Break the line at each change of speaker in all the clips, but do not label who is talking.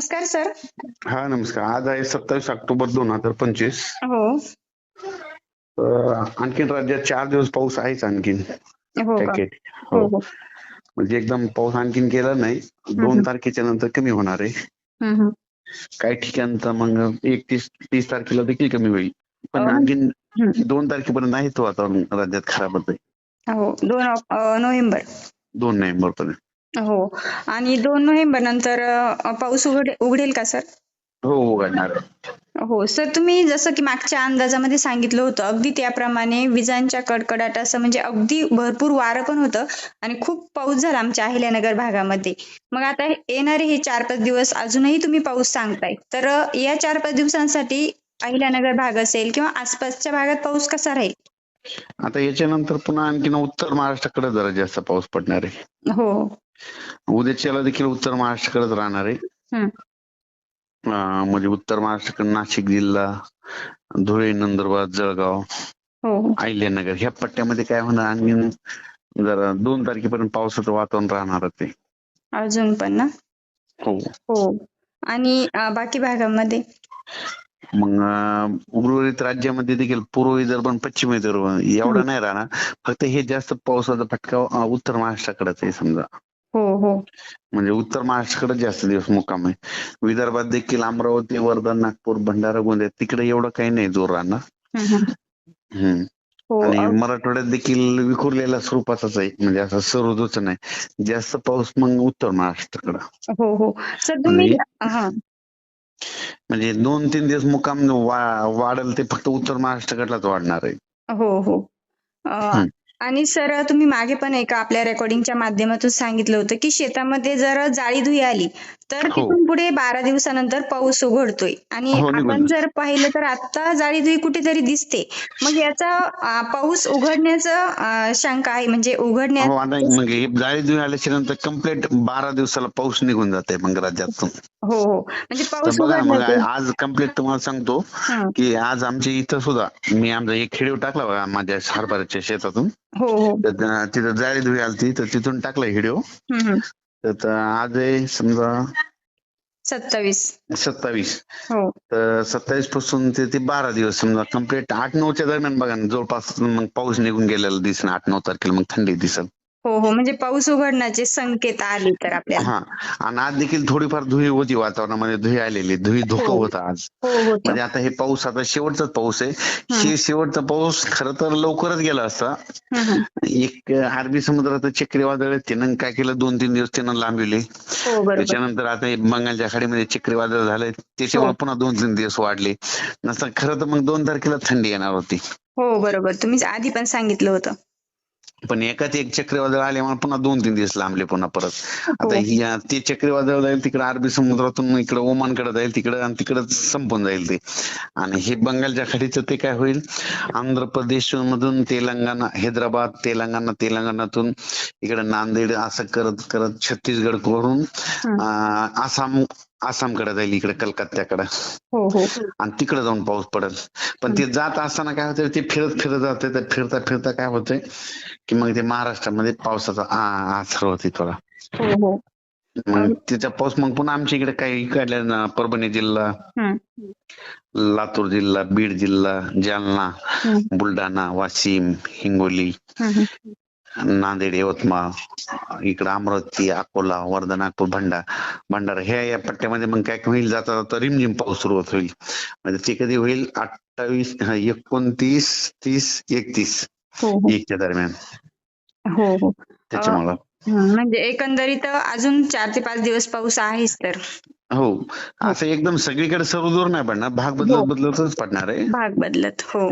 नमस्कार सर.
हा नमस्कार. आज आहे सत्तावीस ऑक्टोबर दोन हजार पंचवीस.
हो.
आणखीन राज्यात चार दिवस पाऊस आहेच आणखीन.
हो हो
हो.
हो.
म्हणजे एकदम पाऊस आणखीन गेला नाही. दोन. तारखेच्या नंतर कमी होणार आहे. काही ठिकाणचं मग एकतीस तीस तारखेला देखील कमी होईल. पण आणखीन. दोन तारखेपर्यंत आहेच वातावरण राज्यात खराबच आहे
हो दोन नोव्हेंबर.
दोन नोव्हेंबर पर्यंत
हो. आणि दोन नोव्हेंबर नंतर अं, पाऊस उघड उघडेल का सर?
हो उघडणार.
हो. सर तुम्ही जसं की मागच्या अंदाजामध्ये सांगितलं होतं अगदी त्याप्रमाणे विजांच्या कडकडाटासह म्हणजे अगदी भरपूर वारं पण होतं आणि खूप पाऊस झाला आमच्या अहिल्यानगर भागामध्ये. मग आता हे- येणारे हे चार पाच दिवस अजूनही तुम्ही पाऊस सांगताय. तर अं, या चार पाच दिवसांसाठी अहिल्यानगर भाग असेल किंवा आसपासच्या भागात पाऊस कसा राहील?
आता याच्यानंतर पुन्हा आणखीन उत्तर महाराष्ट्राकडे जरा जास्त पाऊस पडणार आहे.
हो.
उद्याच्याला देखील उत्तर महाराष्ट्राकडेच राहणार आहे. म्हणजे उत्तर महाराष्ट्राकडे नाशिक जिल्हा धुळे नंदुरबार जळगाव
हो हो.
अहिल्यानगर ह्या पट्ट्यामध्ये काय होणार? आणखीन जरा दोन तारखेपर्यंत पावसाचं वातावरण राहणारच आहे
अजून पण ना?
हो.
हो. आणि बाकी भागामध्ये?
मग उर्वरित राज्यामध्ये देखील पूर्व विदर्भ आणि पश्चिम विदर्भ एवढा नाही राहणार फक्त हे जास्त पावसाचा फटका उत्तर महाराष्ट्राकडेच आहे समजा.
हो हो.
म्हणजे उत्तर महाराष्ट्राकडे जास्त दिवस मुक्काम आहे. विदर्भात देखील अमरावती वर्धा नागपूर भंडारा गोंदिया तिकडे एवढं काही नाही जोर राहणार.
हो
आणि मराठवाड्यात देखील विखुरलेल्या स्वरूपाचाच आहे. म्हणजे असं सर्वदूच नाही. जास्त पाऊस मग उत्तर महाराष्ट्राकडं.
हो हो. सर तुम्ही
म्हणजे दोन तीन दिवस मुक्काम वाढेल ते फक्त उत्तर महाराष्ट्राकडलाच वाढणार आहे.
हो हो. आणि सर तुम्ही मागे पण एका आपल्या रेकॉर्डिंगच्या माध्यमातून सांगितलं होतं की शेतामध्ये जर जाळी धुई आली. तर
हो.
तिथून पुढे बारा दिवसानंतर पाऊस उघडतोय. आणि
हो,
आपण. जर पाहिलं तर आता जाळी धुई कुठेतरी दिसते. मग याचा पाऊस उघडण्याचं शंका आहे. म्हणजे उघडण्यात
आता मग जाळी धुई आल्याच्यानंतर कंप्लीट बारा दिवसाला पाऊस निघून जाते मग राज्यातून.
हो हो. म्हणजे पाऊस
आज कंप्लीट तुम्हाला सांगतो की आज आमच्या इथं सुद्धा मी आमचा एक खेडीव टाकला बघा माझ्या हरभऱ्याच्या शेतातून.
हो हो.
तिथं जाळी धुई आलती तर तिथून टाकला हिडिओ. तर त- आज आहे समजा
सत्तावीस.
सत्तावीस.
हो.
तर सत्तावीसपासून ते ते बारा दिवस समजा कंप्लीट आठ नऊच्या दरम्यान बघा ना जवळपास मग पाऊस निघून गेलेला दिसेल आठ नऊ तारखेला मग थंडी दिसेल.
हो हो. म्हणजे पाऊस उघडण्याचे संकेत आले तर आपल्याला.
हा. आणि आज देखील थोडीफार धुळी होती वातावरणामध्ये धुळी आलेली. धुळी धोका
हो.
होता आज.
हो
म्हणजे आता हे पाऊस आता शेवटचाच पाऊस आहे. हे. शेवटचा पाऊस खरं तर लवकरच गेला असता. एक अरबी समुद्रात चक्रीवादळ त्यानं काय केलं? दोन तीन दिवस त्यानं लांबविले
हो
त्याच्यानंतर आता हे बंगालच्या खाडीमध्ये चक्रीवादळ झालंय. त्याच्यामुळे. पुन्हा दोन तीन दिवस वाढले. नसता खरं तर मग दोन तारखेला थंडी येणार होती.
हो बरोबर. तुम्ही आधी पण सांगितलं होतं.
पण एकाच एक चक्रीवादळ आल्यामुळे पुन्हा दोन तीन दिवस लांबले पुन्हा परत. आता
हो.
ही ते चक्रीवादळ जाईल तिकडे अरबी समुद्रातून इकडे ओमानकडे जाईल तिकडे आणि तिकडे संपून जाईल ते. आणि हे बंगालच्या खाडीचं ते काय होईल? आंध्र प्रदेश मधून तेलंगणा हैदराबाद तेलंगणा तेलंगणातून इकडे नांदेड असं करत करत छत्तीसगड करून आसाम आसामकडे जाईल इकडे कलकत्त्याकडे.
हो हो.
आणि तिकडे जाऊन पाऊस पडेल. पण ते जात असताना काय होतं ते फिरत फिरत जाते तर फिरता फिरता काय होतंय की मग ते महाराष्ट्रामध्ये पावसाचा आसर होते थोडा.
हो
मग तिचा पाऊस मग पुन्हा आमच्या इकडे काही इकडल्या ना परभणी जिल्हा लातूर जिल्हा बीड जिल्हा जालना बुलढाणा वाशिम हिंगोली. नांदेड यवतमाळ इकडं अमरावती अकोला वर्धा नागपूर भंडारा. भंडारा ह्या या पट्ट्यामध्ये मग काय होईल जाता जाता रिमझिम पाऊस सुरुवात होईल. म्हणजे ते कधी होईल? अठ्ठावीस एकोणतीस तीस एकतीस
हो हो.
एकच्या दरम्यान.
हो हो.
त्याच्यामुळं.
म्हणजे एकंदरीत अजून चार ते पाच दिवस पाऊस आहेच तर.
हो. असं एकदम सगळीकडे सर्वदूर नाही पडणार. भाग
हो.
बदलत बदलतच पडणार आहे.
भाग बदलत हो.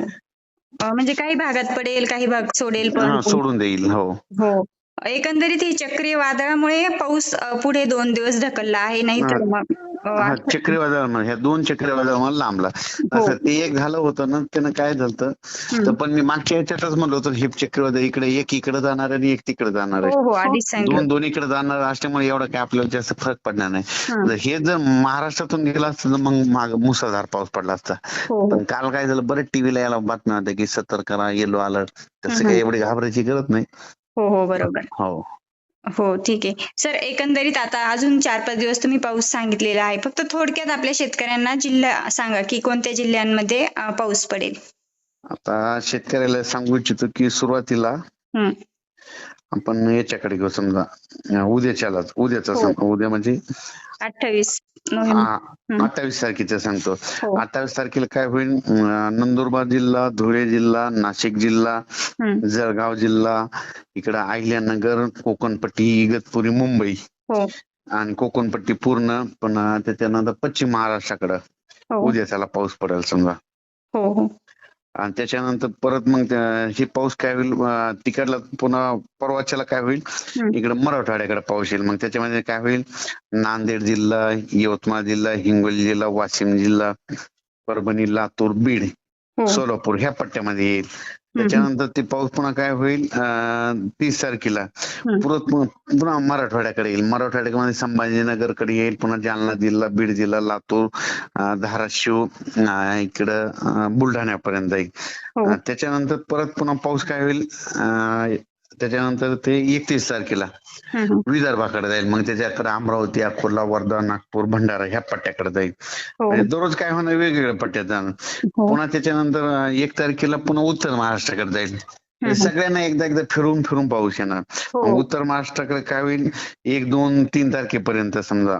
म्हणजे काही भागात पडेल काही भाग सोडेल पण
सोडून देईल हो.
हो. एकंदरीत ही चक्रीय वादळामुळे पाऊस पुढे दोन दिवस ढकलला आहे नाही तर मग
चक्रीवादळ ह्या दोन चक्रीवादळ लांबला.
हो.
असं ते एक झालं होतं ना त्यानं काय झालं तर. पण मी मागच्या याच्यातच म्हणलं होतं हे चक्रीवादळ इकडे एक इकडे जाणार आणि एक तिकडे जाणार आहे.
हो हो सांगितलं.
दोन दोन्हीकडे जाणार असल्यामुळे एवढं काय आपल्याला जास्त फरक पडणार नाही.
हं.
जर हे जर महाराष्ट्रातून गेलं असतं तर मग माग मुसळधार पाऊस पडला असता. पण काल काय झालं बरेच टीव्हीला याला बातम्या होत्या की सतर्क करा येलो अलर्ट. तसं. काही एवढी घाबरायची गरज नाही.
हो हो बरोबर
हो
हो ठीक आहे सर एकंदरीत आता अजून चार पाच दिवस तुम्ही पाऊस सांगितलेला आहे फक्त थोडक्यात आपल्या शेतकऱ्यांना जिल्हा सांगा की कोणत्या जिल्ह्यांमध्ये पाऊस पडेल
आता शेतकऱ्याला सांगू इच्छितो की सुरुवातीला
हम्म.
आपण याच्याकडे घेऊ समजा अं, उद्याच्यालाच उद्याचा
हो.
उद्या म्हणजे
अठ्ठावीस.
अठ्ठावीस तारखेचं सांगतो.
हो.
अठ्ठावीस तारखेला काय होईल? नंदुरबार जिल्हा धुळे जिल्हा नाशिक जिल्हा. जळगाव जिल्हा इकडं अहिल्यानगर कोकणपट्टी इगतपुरी मुंबई.
हो.
आणि कोकणपट्टी पूर्ण पुन्हा त्याच्यानंतर पश्चिम महाराष्ट्राकडं.
हो.
उद्याच्याला पाऊस पडेल समजा. आणि त्याच्यानंतर परत मग हे पाऊस काय होईल? तिकडला पुन्हा परवाच्याला काय होईल. इकडे मराठवाड्याकडे पाऊस येईल. मग त्याच्यामध्ये काय होईल? नांदेड जिल्हा यवतमाळ जिल्हा हिंगोली जिल्हा वाशिम जिल्हा परभणी लातूर बीड
हो.
सोलापूर ह्या पट्ट्यामध्ये येईल. त्याच्यानंतर ते पाऊस पुन्हा काय होईल? तीस तारखेला. पुन्हा मराठवाड्याकडे येईल. मराठवाड्यामध्ये संभाजीनगरकडे येईल. पुन्हा जालना जिल्हा बीड जिल्हा लातूर धाराशिव इकडं बुलढाण्यापर्यंत जाईल
हो.
त्याच्यानंतर परत पुन्हा पाऊस काय होईल? त्याच्यानंतर ते एकतीस तारखेला. विदर्भाकडे जाईल. मग त्याच्याकडे अमरावती अकोला वर्धा नागपूर भंडारा ह्या पट्ट्याकडे जाईल.
हो.
म्हणजे दररोज काय होणार वेगवेगळ्या पट्ट्यात जाणार
हो.
पुन्हा त्याच्यानंतर एक तारखेला पुन्हा उत्तर महाराष्ट्राकडे जाईल. सगळ्यांना एकदा एकदा फिरून फिरून पाऊस येणार.
हो.
उत्तर महाराष्ट्राकडे काय होईल? एक दोन तीन तारखेपर्यंत समजा.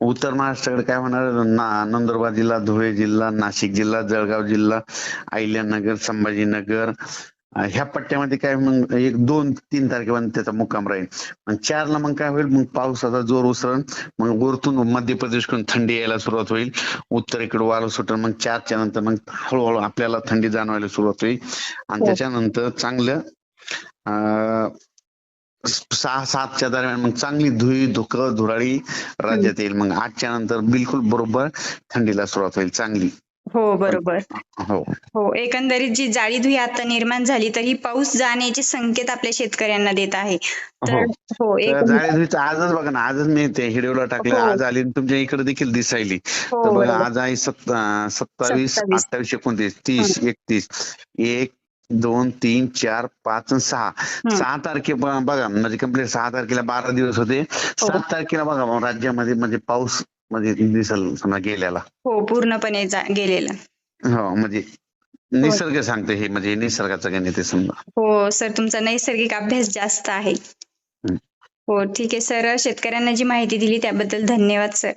उत्तर महाराष्ट्राकडे काय होणार? ना नंदुरबार जिल्हा धुळे जिल्हा नाशिक जिल्हा जळगाव जिल्हा अहिल्यानगर संभाजीनगर ह्या पट्ट्यामध्ये काय मग एक दोन तीन तारखेपर्यंत त्याचा मुक्काम राहील. मग चारला मग काय होईल? मग पावसाचा जोर उसरण मग वरतून मध्य प्रदेशकडून थंडी यायला सुरुवात होईल. उत्तरेकडे वारं सुटेल मग चारच्या नंतर मग हळूहळू आपल्याला थंडी जाणवायला सुरुवात होईल. आणि
हो.
त्याच्यानंतर चांगलं अं, सहा सातच्या दरम्यान मग चांगली धुई धुकं धुराळी राज्यात येईल. मग आठच्या नंतर बिलकुल बरोबर थंडीला सुरुवात होईल. चांगली.
हो बरोबर
हो
हो एकंदरीत जी जाळी धुई आता निर्माण झाली तर ही पाऊस जाण्याचे संकेत आपल्या शेतकऱ्यांना देत आहे तर
हो.
हो
जाळेधुईचं आजच बघा ना आजच मी ते हिडिओला टाकलं
हो.
आज आली तुमच्या इकडे देखील दिसायली
हो
तर बघा. आज आहे सत्तावीस. अठ्ठावीस एकोणतीस तीस एकतीस एक दोन तीन चार पाच सहा सहा तारखे बघा म्हणजे कंप्लीट सहा तारखेला बारा दिवस होते. सात तारखेला बघा राज्यामध्ये म्हणजे पाऊस म्हणजे दिसल समजा गेलेला.
हो पूर्णपणे गेलेलं.
हो म्हणजे निसर्ग सांगते हे म्हणजे निसर्गाचं गणित समजा.
हो सर तुमचा नैसर्गिक अभ्यास जास्त आहे. हो ठीक आहे सर शेतकऱ्यांना जी माहिती दिली त्याबद्दल धन्यवाद सर.